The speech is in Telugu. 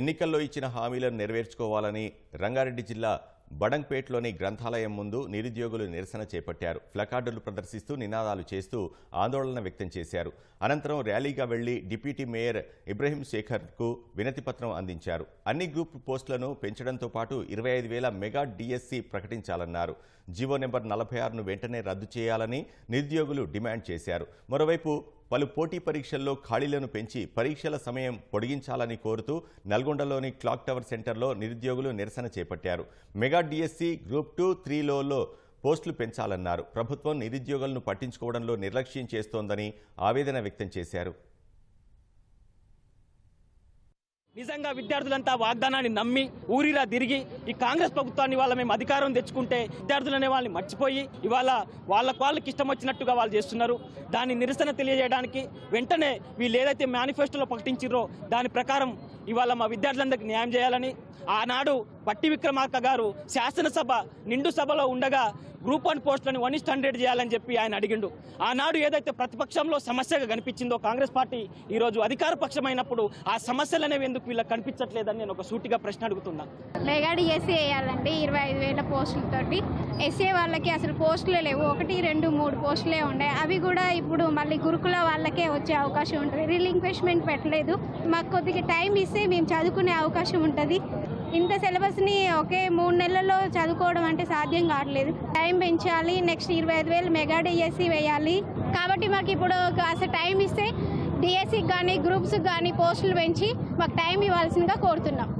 ఎన్నికల్లో ఇచ్చిన హామీలను నెరవేర్చుకోవాలని రంగారెడ్డి జిల్లా బడంగ్పేట్లోని గ్రంథాలయం ముందు నిరుద్యోగులు నిరసన చేపట్టారు. ప్లకార్డులు ప్రదర్శిస్తూ నినాదాలు చేస్తూ ఆందోళన వ్యక్తం చేశారు. అనంతరం ర్యాలీగా వెళ్ళి డిప్యూటీ మేయర్ ఇబ్రహీం శేఖర్కు వినతిపత్రం అందించారు. అన్ని గ్రూప్ పోస్టులను పెంచడంతో పాటు ఇరవై ఐదు వేల మెగా డిఎస్సి ప్రకటించాలన్నారు. జీవో నెంబర్ నలభై ఆరును వెంటనే రద్దు చేయాలని నిరుద్యోగులు డిమాండ్ చేశారు. మరోవైపు పలు పోటీ పరీక్షల్లో ఖాళీలను పెంచి పరీక్షల సమయం పొడిగించాలని కోరుతూ నల్గొండలోని క్లాక్ టవర్ సెంటర్లో నిరుద్యోగులు నిరసన చేపట్టారు. మెగా డిఎస్సి గ్రూప్ టూ త్రీలోలో పోస్టులు పెంచాలన్నారు. ప్రభుత్వం నిరుద్యోగులను పట్టించుకోవడంలో నిర్లక్ష్యం చేస్తోందని ఆవేదన వ్యక్తం చేశారు. నిజంగా విద్యార్థులంతా వాగ్దానాన్ని నమ్మి ఊరిలా తిరిగి ఈ కాంగ్రెస్ ప్రభుత్వాన్ని వాళ్ళ మేము అధికారం తెచ్చుకుంటే విద్యార్థులనే వాళ్ళని మర్చిపోయి ఇవాళ వాళ్ళకు వాళ్ళకి ఇష్టం వచ్చినట్టుగా వాళ్ళు చేస్తున్నారు. దాని నిరసన తెలియజేయడానికి వెంటనే వీళ్ళు ఏదైతే మేనిఫెస్టోలో ప్రకటించారో దాని ప్రకారం ఇవాళ మా విద్యార్థులందరికీ న్యాయం చేయాలని ఆనాడు బట్టి విక్రమార్క గారు శాసనసభ నిండు సభలో ఉండగా గ్రూప్ వన్ పోస్టులను వన్ ఇస్ట్ హండ్రెడ్ చేయాలని చెప్పి ఆయన అడిగిండు. ఆనాడు ఏదైతే ప్రతిపక్షంలో సమస్యగా కనిపించిందో కాంగ్రెస్ పార్టీ ఈరోజు అధికార పక్షమైనప్పుడు ఆ సమస్యలు అనేవి ఎందుకు వీళ్ళకి కనిపించట్లేదని నేను ఒక సూటిగా ప్రశ్న అడుగుతున్నా. మెగాడి ఎస్సీ వేయాలండి ఇరవై ఐదు వేల పోస్టులతోటి. ఎస్సీ వాళ్ళకి అసలు పోస్టులే లేవు ఒకటి రెండు మూడు పోస్టులే ఉన్నాయి. అవి కూడా ఇప్పుడు మళ్ళీ గురుకుల వాళ్ళకే వచ్చే అవకాశం ఉంటుంది. రిలింక్వెష్మెంట్ పెట్టలేదు. మాకు కొద్దిగా టైం ఇస్తే మేము చదువుకునే అవకాశం ఉంటుంది. ఇంత సిలబస్ని ఒకే మూడు నెలల్లో చదువుకోవడం అంటే సాధ్యం కావట్లేదు. టైం పెంచాలి నెక్స్ట్ ఇరవై ఐదు వేలు మెగా డిఎస్సి వేయాలి. కాబట్టి మాకు ఇప్పుడు కాస్త టైం ఇస్తే డిఎస్సికి కానీ గ్రూప్స్కి కానీ పోస్టులు పెంచి మాకు టైం ఇవ్వాల్సిందిగా కోరుతున్నాం.